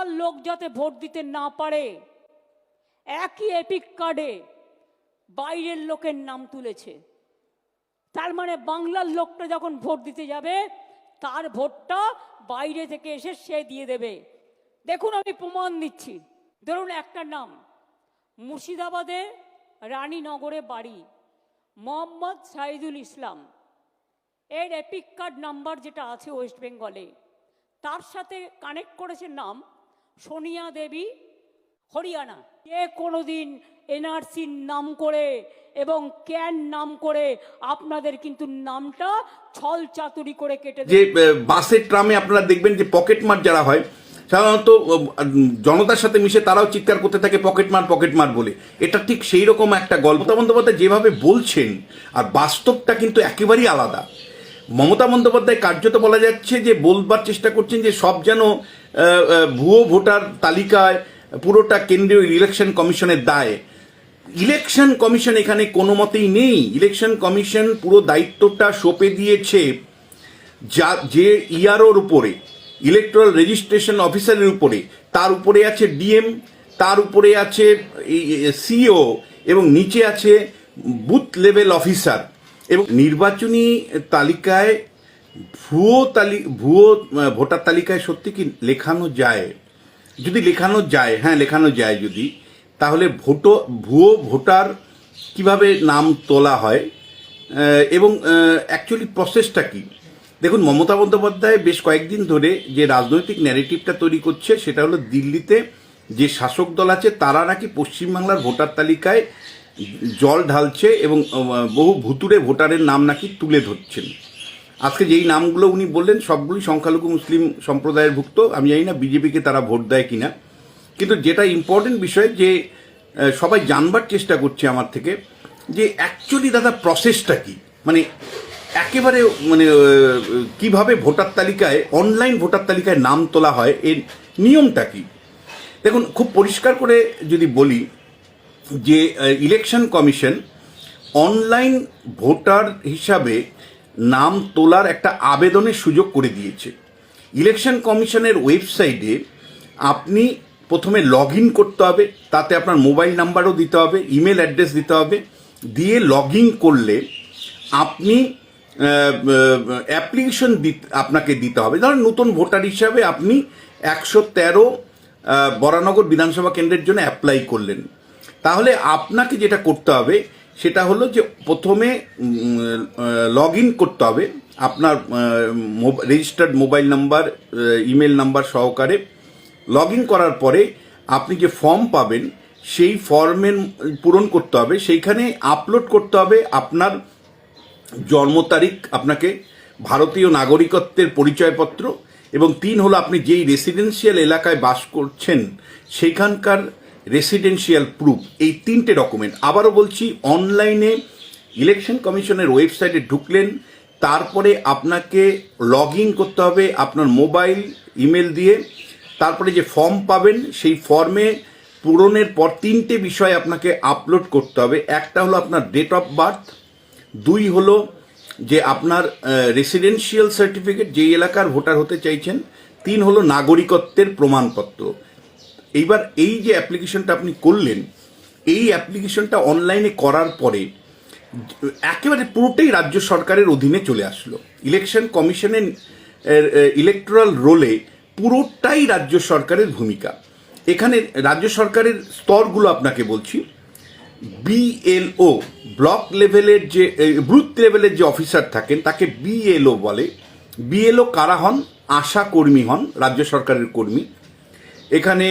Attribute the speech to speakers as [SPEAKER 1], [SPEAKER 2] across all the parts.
[SPEAKER 1] বাংলার লোক যাতে ভোট দিতে না পারে, একই এপিক কার্ডে বাইরের লোকের নাম তুলেছে। তার মানে বাংলার লোকটা যখন ভোট দিতে যাবে, তার ভোটটা বাইরে থেকে এসে সে দিয়ে দেবে। দেখুন আমি প্রমাণ দিচ্ছি। ধরুন একটা নাম, মুর্শিদাবাদে রানীনগরে বাড়ি, মোহাম্মদ সাইদুল ইসলাম। এর এপিক কার্ড নাম্বার যেটা আছে ওয়েস্ট বেঙ্গলে, তার সাথে কানেক্ট করেছে নাম সোনিয়া দেবী হরিয়ানা। কে কোনোদিন এনআরসির নাম করে এবং ক্যান নাম করে আপনাদের কিন্তু নামটা ছল চাতুরি করে কেটে
[SPEAKER 2] যে বাসের ট্রামে আপনারা দেখবেন যে পকেট মার যারা হয় সাধারণত জনতার সাথে মিশে তারাও চিৎকার করতে থাকে পকেট মার পকেট মার বলে। এটা ঠিক সেই রকম একটা গল্প। বন্দ্যোপাধ্যায় যেভাবে বলছেন আর বাস্তবটা কিন্তু একেবারেই আলাদা। মমতা বন্দ্যোপাধ্যায় কার্যত বলা যাচ্ছে যে বলবার চেষ্টা করছেন যে সব যেন ভুয়ো ভোটার তালিকায় পুরোটা কেন্দ্রীয় ইলেকশন কমিশনের দায় ইলেকশন কমিশন এখানে কোনো মতেই নেই। ইলেকশন কমিশন পুরো দায়িত্বটা সঁপে দিয়েছে যা, যে ইআরওর উপরে ইলেকট্রাল রেজিস্ট্রেশন অফিসারের উপরে। তার উপরে আছে ডিএম তার উপরে আছে সিও এবং নিচে আছে বুথ লেভেল অফিসার এবং নির্বাচনী তালিকায় ভুয়ো তালি, ভুয়ো ভোটার তালিকায় সত্যি কি লেখানো যায়? যদি লেখানো যায় হ্যাঁ লেখানো যায় যদি, তাহলে ভোটো, ভুয়ো ভোটার কীভাবে নাম তোলা হয়? এবং অ্যাকচুয়ালি প্রসেসটা কি? দেখুন, মমতা বন্দ্যোপাধ্যায় বেশ কয়েকদিন ধরে যে রাজনৈতিক ন্যারেটিভটা তৈরি করছে, সেটা হলো দিল্লিতে যে শাসক দল আছে, তারা নাকি পশ্চিমবাংলার ভোটার তালিকায় জল ঢালছে এবং বহু ভুতুরে ভোটারের নাম নাকি তুলে ধরছেন। আজকে যেই নামগুলো উনি বললেন সবগুলি সংখ্যালঘু মুসলিম সম্প্রদায়ের ভুক্ত। আমি জানি না বিজেপিকে তারা ভোট দেয় কিনা। কিন্তু যেটা ইম্পর্টেন্ট বিষয় যে সবাই জানবার চেষ্টা করছে আমার থেকে যে অ্যাকচুয়ালি দাদা প্রসেসটা কি? মানে একেবারে মানে কীভাবে ভোটার তালিকায় অনলাইন ভোটার তালিকায় নাম তোলা হয়, এর নিয়মটা কি? দেখুন, খুব পরিষ্কার করে যদি বলি যে ইলেকশন কমিশন অনলাইন ভোটার হিসাবে নাম তোলার একটা আবেদনের সুযোগ করে দিয়েছে। ইলেকশন কমিশনের ওয়েবসাইটে আপনি প্রথমে লগ ইন করতে হবে, তাতে আপনার মোবাইল নাম্বারও দিতে হবে ইমেল অ্যাড্রেস দিতে হবে, দিয়ে লগ ইন করলে আপনি অ্যাপ্লিকেশন আপনাকে দিতে হবে। ধরুন নতুন ভোটার হিসাবে আপনি একশো তেরো বরানগর বিধানসভা কেন্দ্রের জন্য অ্যাপ্লাই করলেন। তাহলে আপনাকে যেটা করতে হবে, সেটা হলো যে প্রথমে লগ ইন করতে হবে আপনার registered mobile number email number সহকারে। লগ ইন করার পরে আপনি যে ফর্ম পাবেন, সেই ফর্মের পূরণ করতে হবে। সেইখানে আপলোড করতে হবে আপনার জন্ম তারিখ, আপনাকে ভারতীয় নাগরিকত্বের পরিচয়পত্র এবং তিন হলো আপনি যেই রেসিডেন্সিয়াল এলাকায় বাস করছেন, সেইখানকার রেসিডেন্সিয়াল প্রুফ এই তিনটে ডকুমেন্ট আবারও বলছি অনলাইনে ইলেকশন কমিশনের ওয়েবসাইটে ঢুকলেন, তারপরে আপনাকে লগ ইন করতে হবে আপনার মোবাইল ইমেল দিয়ে। তারপরে যে ফর্ম পাবেন, সেই ফর্মে পূরণের পর তিনটে বিষয় আপনাকে আপলোড করতে হবে। একটা হলো আপনার ডেট অফ বার্থ দুই হলো যে আপনার রেসিডেন্সিয়াল সার্টিফিকেট যেই এলাকার ভোটার হতে চাইছেন, তিন হলো নাগরিকত্বের প্রমাণপত্র। এইবার এই যে অ্যাপ্লিকেশনটা আপনি করলেন, এই অ্যাপ্লিকেশনটা অনলাইনে করার পরে একেবারে পুরোটাই রাজ্য সরকারের অধীনে চলে আসলো। ইলেকশন কমিশনের ইলেকট্রাল রোলে পুরোটাই রাজ্য সরকারের ভূমিকা। এখানে রাজ্য সরকারের স্তরগুলো আপনাকে বলছি। বিএলও ব্লক লেভেলের যে বুথ লেভেলের যে অফিসার থাকেন, তাকে বিএলও বলে। বিএলও কারা হন? আশা কর্মী হন, রাজ্য সরকারের কর্মী। এখানে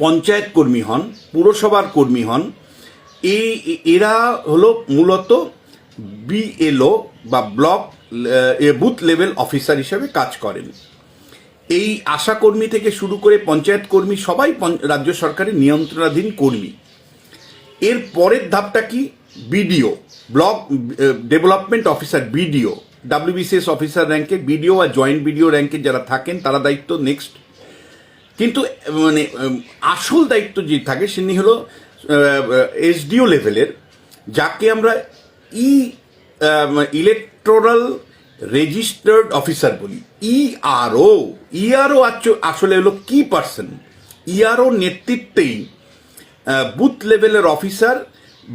[SPEAKER 2] পঞ্চায়েত কর্মী হন, পুরসভার কর্মী হন এই এরা হলো মূলত বিএলও বা ব্লক বুথ লেভেল অফিসার হিসেবে কাজ করেন। এই আশাকর্মী থেকে শুরু করে পঞ্চায়েত কর্মী সবাই রাজ্য সরকারের নিয়ন্ত্রণাধীন কর্মী। এর পরের ধাপটা কি? BDO, block development officer BDO, WBCS officer র্যাঙ্কে বিডিও আর জয়েন্ট বিডিও র্যাঙ্কে যারা থাকেন তারা দায়িত্ব নেক্সট কিন্তু মানে আসল দায়িত্ব যে থাকে তিনি হলো এসডিও লেভেলের, যাকে আমরা ই ইলেকট্রাল রেজিস্টার্ড অফিসার বলি। ইআরও ইআরও আসলে হলো কি পার্সন? ইআরও নেতৃত্বেই বুথ লেভেলের অফিসার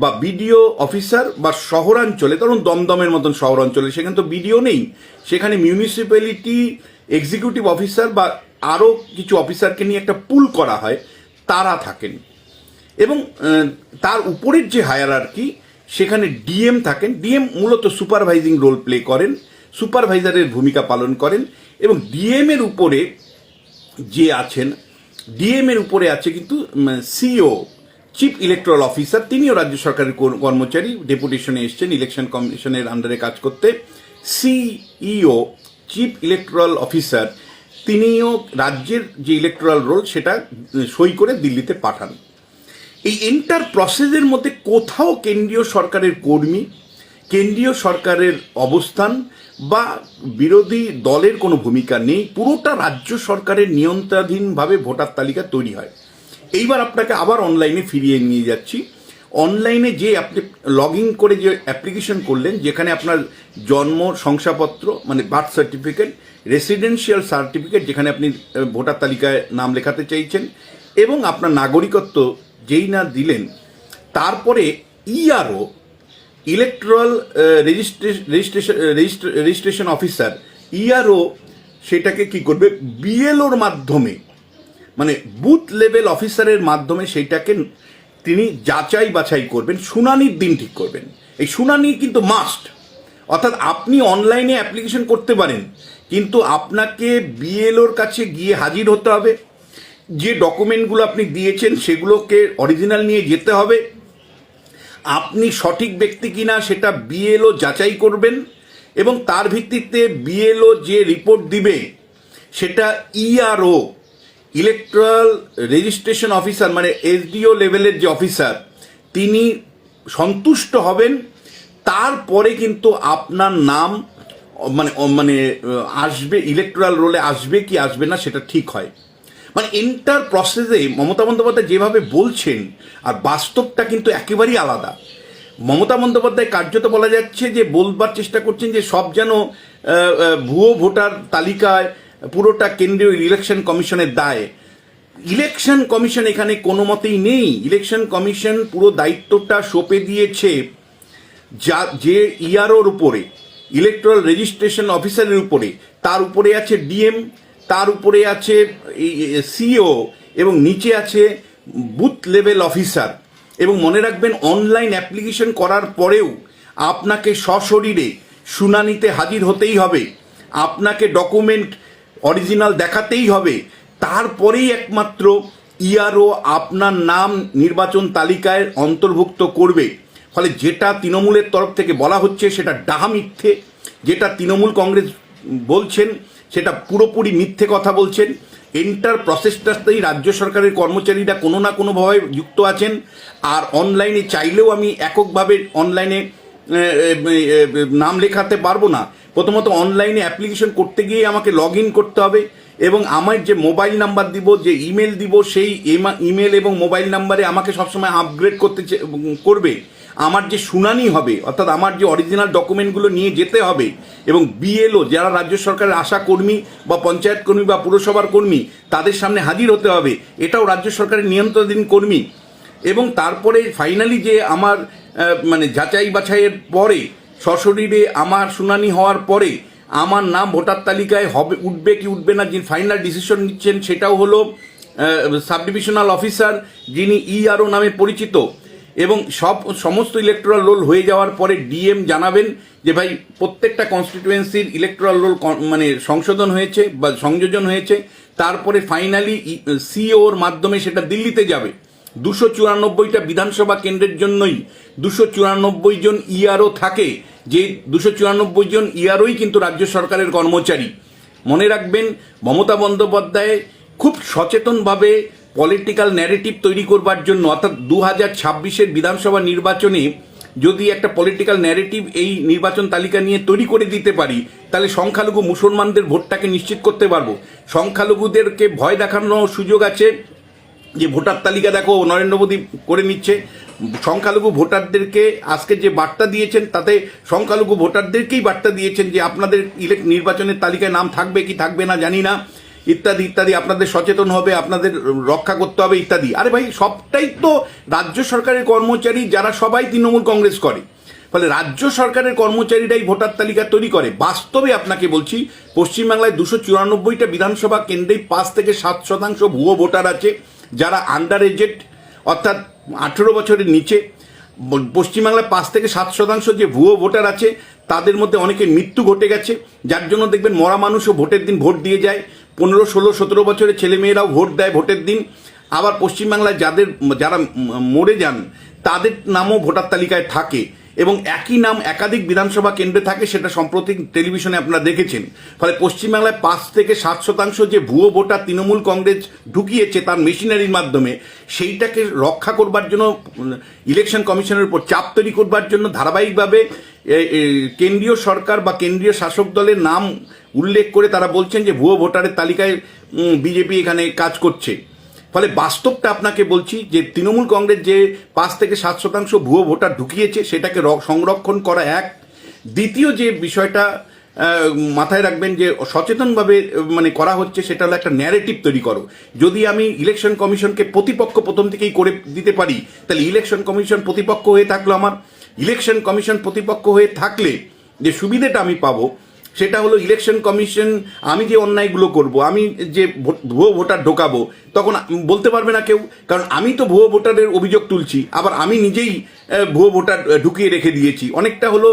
[SPEAKER 2] বা বিডিও অফিসার বা শহরাঞ্চলে, ধরুন দমদমের মতন শহরাঞ্চলে, সেখানে তো বিডিও নেই, সেখানে মিউনিসিপ্যালিটি এক্সিকিউটিভ অফিসার বা আরও কিছু অফিসারকে নিয়ে একটা পুল করা হয়, তারা থাকেন। এবং তার উপরের যে হায়ারার্কি সেখানে ডিএম থাকেন। ডিএম মূলত সুপারভাইজিং রোল প্লে করেন, সুপারভাইজারের ভূমিকা পালন করেন এবং ডিএম এর উপরে যে আছেন ডিএম এর উপরে আছে কিন্তু সিও চিফ ইলেকট্রাল অফিসার তিনিও রাজ্য সরকারের কর- কর্মচারী, ডেপুটেশনে এসছেন ইলেকশন কমিশনের আন্ডারে কাজ করতে। সিইও চিফ ইলেকট্রাল অফিসার তিনিও রাজ্যের যে ইলেকট্রাল রোল সেটা সই করে দিল্লিতে পাঠান। এই এন্টার প্রসেসের মধ্যে কোথাও কেন্দ্রীয় সরকারের কর্মী, কেন্দ্রীয় সরকারের অবস্থান বা বিরোধী দলের কোনো ভূমিকা নেই, পুরোটা রাজ্য সরকারের নিয়ন্ত্রণাধীনভাবে ভোটার তালিকা তৈরি হয়। এইবার আপনাকে আবার অনলাইনে ফিরিয়ে নিয়ে যাচ্ছি। অনলাইনে যে আপনি লগ ইন করে যে অ্যাপ্লিকেশন করলেন, যেখানে আপনার জন্ম, শংসাপত্র মানে বার্থ সার্টিফিকেট রেসিডেন্সিয়াল সার্টিফিকেট যেখানে আপনি ভোটার তালিকায় নাম লেখাতে চাইছেন, এবং আপনার নাগরিকত্ব যেই না দিলেন, তারপরে ERO electoral registration registration officer ERO সেটাকে কি করবে? বিএলওর মাধ্যমে মানে বুথ লেভেল অফিসারের মাধ্যমে সেইটাকে তিনি যাচাই বাছাই করবেন, শুনানির দিন ঠিক করবেন। এই শুনানি কিন্তু মাস্ট অর্থাৎ আপনি অনলাইনে অ্যাপ্লিকেশন করতে পারেন, কিন্তু আপনাকে বিএলওর কাছে গিয়ে হাজির হতে হবে। যে ডকুমেন্টগুলো আপনি দিয়েছেন, সেগুলোকে অরিজিনাল নিয়ে যেতে হবে। আপনি সঠিক ব্যক্তি কিনা সেটা বিএলও যাচাই করবেন এবং তার ভিত্তিতে বিএলও যে রিপোর্ট দিবে, সেটা ইআরও ইলেকট্রাল রেজিস্ট্রেশন অফিসার মানে এসডিও লেভেলের যে অফিসার, তিনি সন্তুষ্ট হবেন। তারপরে কিন্তু আপনার নাম মানে মানে আসবে, ইলেকট্রাল রোলে আসবে কি আসবে না সেটা ঠিক হয়। মানে এন্টার প্রসেসে মমতা বন্দ্যোপাধ্যায় যেভাবে বলছেন, আর বাস্তবটা কিন্তু একেবারেই আলাদা। মমতা বন্দ্যোপাধ্যায় কার্যত বলা যাচ্ছে যে, বলবার চেষ্টা করছেন যে, সব যেন ভুয়ো ভোটার তালিকায় পুরোটা কেন্দ্রীয় ইলেকশন কমিশনের দায়। ইলেকশন কমিশন এখানে কোনো মতেই নেই। ইলেকশন কমিশন পুরো দায়িত্বটা সঁপে দিয়েছে যা, যে ইআরওর উপরে ইলেকট্রাল রেজিস্ট্রেশন অফিসারের উপরে। তার উপরে আছে ডিএম তার উপরে আছে সিও এবং নিচে আছে বুথ লেভেল অফিসার। এবং মনে রাখবেন অনলাইন অ্যাপ্লিকেশন করার পরেও আপনাকে সশরীরে শুনানিতে হাজির হতেই হবে। আপনাকে ডকুমেন্ট অরিজিনাল দেখাতেই হবে। তারপরেই একমাত্র ইআরও আপনার নাম নির্বাচন তালিকায় অন্তর্ভুক্ত করবে। ফলে যেটা তৃণমূলের তরফ থেকে বলা হচ্ছে সেটা ডাহা মিথ্যে। যেটা তৃণমূল কংগ্রেস বলছেন সেটা পুরোপুরি মিথ্যে কথা বলছেন। এন্টার প্রসেসটাতেই রাজ্য সরকারের কর্মচারীরা কোনো না কোনোভাবে যুক্ত আছেন। আর অনলাইনে চাইলেও আমি এককভাবে অনলাইনে নাম লেখাতে পারব না। প্রথমত অনলাইনে অ্যাপ্লিকেশন করতে গিয়ে আমাকে লগ ইন করতে হবে এবং আমার যে মোবাইল নাম্বার দিব, যে ইমেল দিব, সেই ইমেল এবং মোবাইল নাম্বারে আমাকে সবসময় আপগ্রেড করতে করবে। আমার যে শুনানি হবে, অর্থাৎ আমার যে অরিজিনাল ডকুমেন্টগুলো নিয়ে যেতে হবে এবং বিএলও যারা রাজ্য সরকারের আশা কর্মী বা পঞ্চায়েত কর্মী বা পুরসভার কর্মী, তাদের সামনে হাজির হতে হবে। এটাও রাজ্য সরকারের নিয়ন্ত্রণাধীন কর্মী। এবং তারপরে ফাইনালি যে আমার মানে যাচাই বাছাইয়ের পরে সশরীরে আমার শুনানি হওয়ার পরে আমার নাম ভোটার তালিকায় হবে, উঠবে কি উঠবে না, যিনি ফাইনাল ডিসিশন নিচ্ছেন সেটাও হলো সাব ডিভিশনাল অফিসার যিনি ইআরও নামে পরিচিত। এবং সব, সমস্ত ইলেকট্রাল রোল হয়ে যাওয়ার পরে ডিএম জানাবেন যে ভাই, প্রত্যেকটা কনস্টিটিউয়েন্সির ইলেকট্রাল রোল মানে সংশোধন হয়েছে বা সংযোজন হয়েছে। তারপরে ফাইনালি সিওর মাধ্যমে সেটা দিল্লিতে যাবে। দুশো চুরানব্বইটা বিধানসভা কেন্দ্রের জন্যই দুশো চুরানব্বই জন ইআরও থাকে। যে দুশো চুরানব্বই জন ইআরওই কিন্তু রাজ্য সরকারের কর্মচারী। মনে রাখবেন, মমতা বন্দ্যোপাধ্যায় খুব সচেতনভাবে পলিটিক্যাল ন্যারেটিভ তৈরি করবার জন্য, অর্থাৎ দু হাজার ছাব্বিশের বিধানসভা নির্বাচনে যদি একটা পলিটিক্যাল ন্যারেটিভ এই নির্বাচন তালিকা নিয়ে তৈরি করে দিতে পারি, তাহলে সংখ্যালঘু মুসলমানদের ভোটটাকে নিশ্চিত করতে পারব। সংখ্যালঘুদেরকে ভয় দেখানোর সুযোগ আছে যে ভোটার তালিকা দেখো নরেন্দ্র মোদী করে নিচ্ছে, সংখ্যালঘু ভোটারদেরকে আজকে যে বার্তা দিয়েছেন, তাতে সংখ্যালঘু ভোটারদেরকেই বার্তা দিয়েছেন যে আপনাদের ইলেক- নির্বাচনের তালিকায় নাম থাকবে কি থাকবে না জানি না, ইত্যাদি ইত্যাদি, আপনাদের সচেতন হবে, আপনাদের রক্ষা করতে হবে, ইত্যাদি। আরে ভাই, সবটাই তো রাজ্য সরকারের কর্মচারী, যারা সবাই তৃণমূল কংগ্রেস করে। ফলে রাজ্য সরকারের কর্মচারীরাই ভোটার তালিকা তৈরি করে। বাস্তবে আপনাকে বলছি, পশ্চিমবাংলায় দুশো চুরানব্বইটা বিধানসভা কেন্দ্রেই পাঁচ থেকে সাত শতাংশ ভুয়ো ভোটার আছে। যারা আন্ডার এজেড অর্থাৎ আঠেরো বছরের নিচে পশ্চিমবাংলায় পাঁচ থেকে সাত শতাংশ যে ভুয়ো ভোটার আছে, তাদের মধ্যে অনেকের মৃত্যু ঘটে গেছে। যার জন্য দেখবেন মরা মানুষও ভোটের দিন ভোট দিয়ে যায়। পনেরো, ষোলো, সতেরো বছরের ছেলেমেয়েরাও ভোট দেয় ভোটের দিন। আবার পশ্চিমবাংলায় যাদের, যারা মরে যান, তাদের নামও ভোটার তালিকায় থাকে। এবং একই নাম একাধিক বিধানসভা কেন্দ্রে থাকে, সেটা সম্প্রতি টেলিভিশনে আপনারা দেখেছেন। ফলে পশ্চিমবাংলায় পাঁচ থেকে সাত শতাংশ যে ভুয়ো ভোটার তৃণমূল কংগ্রেস ঢুকিয়েছে তার মেশিনারির মাধ্যমে, সেইটাকে রক্ষা করবার জন্য, ইলেকশন কমিশনের উপর চাপ তৈরি করবার জন্য ধারাবাহিকভাবে কেন্দ্রীয় সরকার বা কেন্দ্রীয় শাসক দলের নাম উল্লেখ করে তারা বলছেন যে ভুয়ো ভোটারের তালিকায় বিজেপি এখানে কাজ করছে। ফলে বাস্তবটা আপনাকে বলছি যে তৃণমূল কংগ্রেস যে পাঁচ থেকে সাত শতাংশ ভুয়ো ভোটার ঢুকিয়েছে, সেটাকে সংরক্ষণ করা এক। দ্বিতীয় যে বিষয়টা মাথায় রাখবেন যে সচেতনভাবে মানে করা হচ্ছে, সেটা হলো একটা ন্যারেটিভ তৈরি করো। যদি আমি ইলেকশন কমিশনকে প্রতিপক্ষ প্রথম থেকেই করে দিতে পারি, তাহলে ইলেকশন কমিশন প্রতিপক্ষ হয়ে থাকল আমার। ইলেকশন কমিশন প্রতিপক্ষ হয়ে থাকলে যে সুবিধাটা আমি পাবো সেটা হলো ইলেকশন কমিশন আমি যে অন্যায়গুলো করব, আমি যে ভুয়ো ভোটার ঢোকাবো, তখন বলতে পারবে না কেউ, কারণ আমি তো ভুয়ো ভোটারের অভিযোগ তুলছি, আবার আমি নিজেই ভুয়ো ভোটার ঢুকিয়ে রেখে দিয়েছি। অনেকটা হলো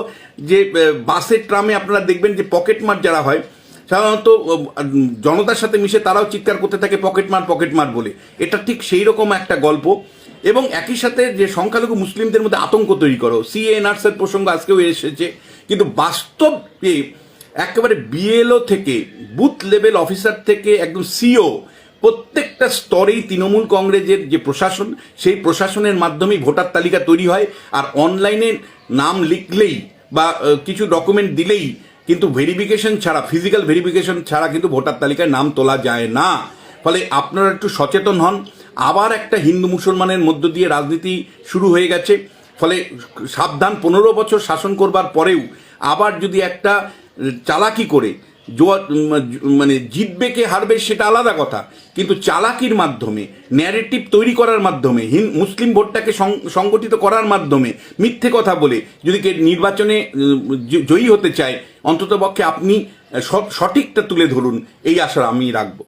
[SPEAKER 2] যে বাসের ট্রামে আপনারা দেখবেন যে পকেটমার যারা হয়, সাধারণত জনতার সাথে মিশে তারাও চিৎকার করতে থাকে পকেটমার পকেটমার বলে। এটা ঠিক সেই রকম একটা গল্প। এবং একই সাথে যে সংখ্যালঘু মুসলিমদের মধ্যে আতঙ্ক তৈরি করো সিএনআরসের প্রসঙ্গ আজকেও এসেছে, কিন্তু বাস্তবে একেবারে বিএলও থেকে বুথ লেভেল অফিসার থেকে একদম সিও প্রত্যেকটা স্তরেই তৃণমূল কংগ্রেসের যে প্রশাসন, সেই প্রশাসনের মাধ্যমেই ভোটার তালিকা তৈরি হয়। আর অনলাইনে নাম লিখলেই বা কিছু ডকুমেন্ট দিলেই কিন্তু ভেরিফিকেশন ছাড়া ফিজিক্যাল ভেরিফিকেশন ছাড়া কিন্তু ভোটার তালিকায় নাম তোলা যায় না। ফলে আপনারা একটু সচেতন হন। আবার একটা হিন্দু মুসলমানের মধ্য দিয়ে রাজনীতি শুরু হয়ে গেছে। ফলে সাবধান পনেরো বছর শাসন করবার পরেও আবার যদি একটা চালাকি করে মানে জিতবে কে হারবে সেটা আলাদা কথা, কিন্তু চালাকির মাধ্যমে ন্যারেটিভ তৈরি করার মাধ্যমে, হিন, মুসলিম ভোটটাকে সংগঠিত করার মাধ্যমে, মিথ্যে কথা বলে, যদি কে নির্বাচনে জয়ী হতে চায়, অন্ততপক্ষে আপনি সঠিকটা তুলে ধরুন, এই আশা আমি রাখব।